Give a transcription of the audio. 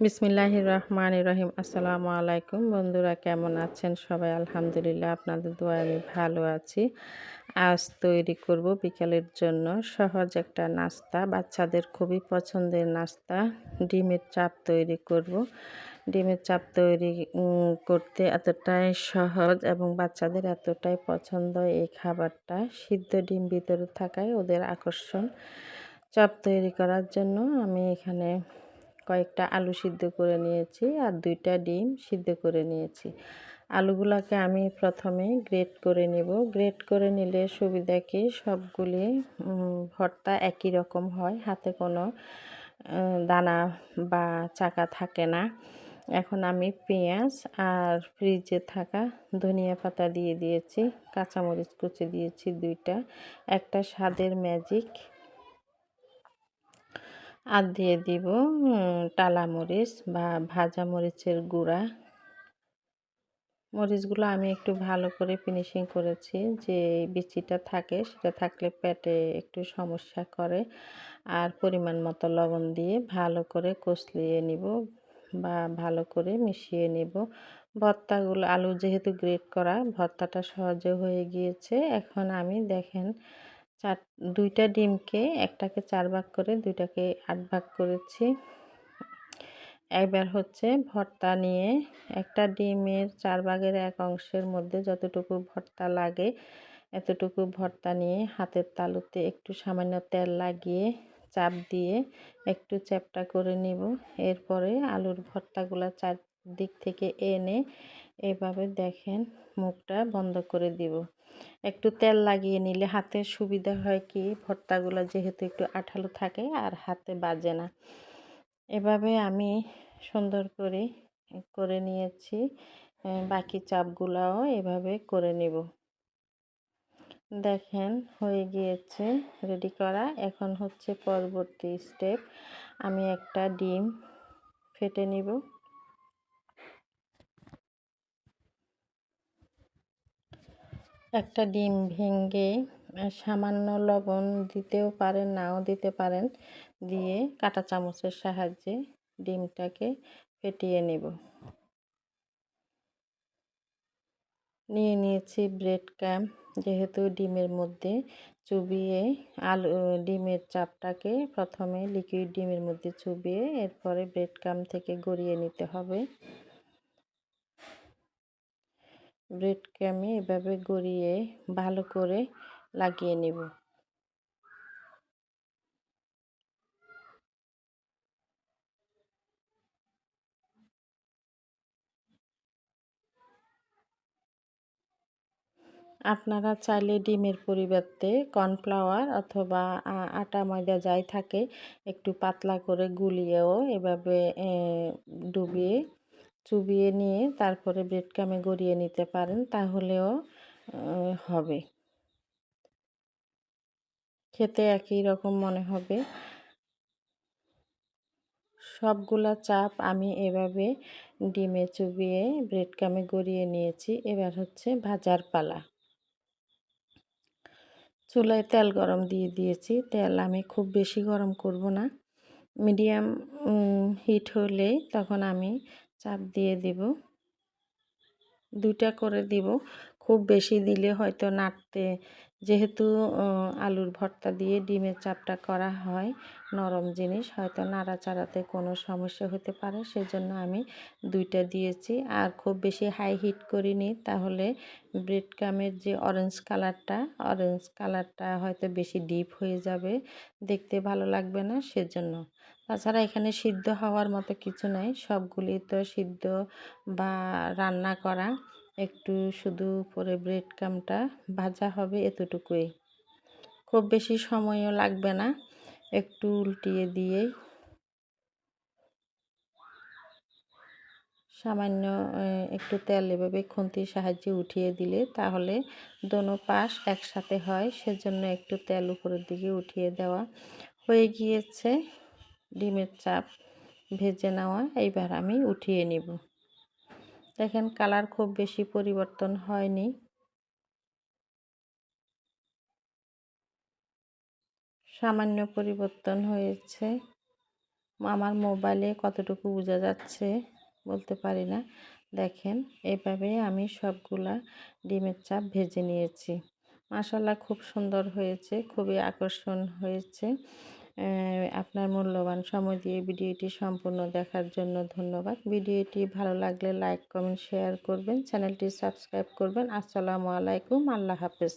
বিসমিল্লাহ রহমান রহিম আসসালামু আলাইকুম। বন্ধুরা, কেমন আছেন সবাই? আলহামদুলিল্লাহ, আপনাদের দোয়া আমি ভালো আছি। আজ তৈরি করব বিকালের জন্য সহজ একটা নাস্তা। বাচ্চাদের খুবই পছন্দের নাস্তা। ডিমের চাপ তৈরি করব। ডিমের চাপ তৈরি করতে এতটাই সহজ এবং বাচ্চাদের এতটাই পছন্দ এই খাবারটা। সিদ্ধ ডিম ভিতরে থাকায় ওদের আকর্ষণ। চাপ তৈরি করার জন্য আমি এখানে কয়েকটা আলু সিদ্ধ করে নিয়েছি আর দুইটা ডিম সিদ্ধ করে নিয়েছি। আলুগুলোকে আমি প্রথমে গ্রেট করে নেব। গ্রেট করে নিলে সুবিধা কি? সবগুলি ভর্তা একই রকম হয়। হাতে কোনো দানা বা চাকা থাকে না। এখন আমি পেঁয়াজ আর ফ্রিজে থাকা ধনিয়া পাতা দিয়ে দিয়েছি। কাঁচামরিচ কুচি দিয়েছি দুইটা। একটা স্বাদের ম্যাজিক। আর দিয়ে দিব টালা মরিচ বা ভাজা মরিচের গুঁড়া। মরিচগুলো আমি একটু ভালো করে ফিনিশিং করেছি, যে বিচিটা থাকে সেটা থাকলে পেটে একটু সমস্যা করে। আর পরিমাণ মতো লবণ দিয়ে ভালো করে কষলিয়ে নিব বা ভালো করে মিশিয়ে নিব। ভর্তাগুলো, আলু যেহেতু গ্রেট করা, ভর্তাটা সহজে হয়ে গিয়েছে। এখন আমি দেখেন চার, দুইটা ডিমকে একটাকে চার ভাগ করে, দুইটাকে আট ভাগ করেছি। একবার হচ্ছে ভর্তা নিয়ে একটা ডিমের চার ভাগের এক অংশের মধ্যে যতটুকু ভর্তা লাগে, এতটুকু ভর্তা নিয়ে হাতের তালুতে একটু সামান্য তেল লাগিয়ে চাপ দিয়ে একটু চ্যাপটা করে নিব। এরপরে আলুর ভর্তাগুলো চারদিক থেকে এনে এভাবে দেখেন মুখটা বন্ধ করে দিব। একটু তেল লাগিয়ে নিলে হাতে সুবিধা হয় কি? ভর্তাগুলো যেহেতু একটু আঠালো থাকে আর হাতে বাজে না। এভাবে আমি সুন্দর করে করে নিয়েছি। বাকি চাপগুলাও এভাবে করে নেব। দেখেন, হয়ে গিয়েছে রেডি করা। এখন হচ্ছে পরবর্তী স্টেপ। আমি একটা ডিম ফেটে নিব। একটা ডিম ভেঙে সামান্য লবণ দিতেও পারেন, নাও দিতে পারেন, দিয়ে কাঁটা চামচের সাহায্যে ডিমটাকে ফেটিয়ে নেব। নিয়ে নিয়েছি ব্রেড ক্যাম্প যেহেতু ডিমের মধ্যে চুবিয়ে আলু, ডিমের চাপটাকে প্রথমে লিকুইড ডিমের মধ্যে চুবিয়ে এরপরে ব্রেড ক্যাম্প থেকে গড়িয়ে নিতে হবে। ব্রেড আমি এভাবে গড়িয়ে ভালো করে লাগিয়ে নেব। আপনারা চাইলে ডিমের পরিবর্তে কর্নফ্লাওয়ার অথবা আটা, ময়দা যাই থাকে, একটু পাতলা করে গুলিয়েও এভাবে ডুবিয়ে চুবিয়ে নিয়ে তারপরে ব্রেড কামে গড়িয়ে নিতে পারেন, তাহলেও হবে। খেতে একই রকম মনে হবে। সবগুলা চাপ আমি এভাবে ডিমে চুবিয়ে ব্রেড কামে গড়িয়ে নিয়েছি। এবার হচ্ছে ভাজার পালা। চুলায় তেল গরম দিয়ে দিয়েছি। তেল আমি খুব বেশি গরম করব না। মিডিয়াম হিট হলে তখন আমি চাপ দিয়ে দিব। দুইটা করে দিব। খুব বেশি দিলে হয়তো নাড়তে, যেহেতু আলুর ভর্তা দিয়ে ডিমের চাপটা করা হয়, নরম জিনিস, হয়তো নাড়াচাড়াতে কোনো সমস্যা হতে পারে। সেজন্য আমি দুইটা দিয়েছি। আর খুব বেশি হাই হিট করিনি, তাহলে ব্রেড কামের যে অরেঞ্জ কালারটা অরেঞ্জ কালারটা হয়তো বেশি ডিপ হয়ে যাবে। দেখতে ভালো লাগবে না, সেজন্য। তাছাড়া এখানে সিদ্ধ হওয়ার মতো কিছু নাই, সবগুলি তো সিদ্ধ বা রান্না করা। একটু শুধু পরে ব্রেড কামটা ভাজা হবে এতটুকুই। খুব বেশি সময়ও লাগবে না, একটু উল্টিয়ে দিয়ে সামান্য একটু তেল এভাবে খুন্তির সাহায্যে উঠিয়ে দিলে তাহলে দোনো পাশ একসাথে হয়, সেজন্য একটু তেল উপরের দিকে উঠিয়ে দেওয়া। হয়ে গিয়েছে, ডিমের চাপ ভেজে নেওয়া, এইবার আমি উঠিয়ে নিব। দেখেন কালার খুব বেশি পরিবর্তন হয়নি। সামান্য পরিবর্তন হয়েছে। আমার মোবাইলে কতটুকু বোঝা যাচ্ছে বলতে পারি না। দেখেন, এভাবে আমি সবগুলা ডিমের চাপ ভেজে নিয়েছি। মাসাল্লাহ খুব সুন্দর হয়েছে, খুবই আকর্ষণ হয়েছে। আপনার মূল্যবান সময় দিয়ে ভিডিওটি সম্পূর্ণ দেখার জন্য ধন্যবাদ। ভিডিওটি ভালো লাগলে লাইক, কমেন্ট, শেয়ার করবেন, চ্যানেলটি সাবস্ক্রাইব করবেন। আসসালামু আলাইকুম, আল্লাহ হাফেজ।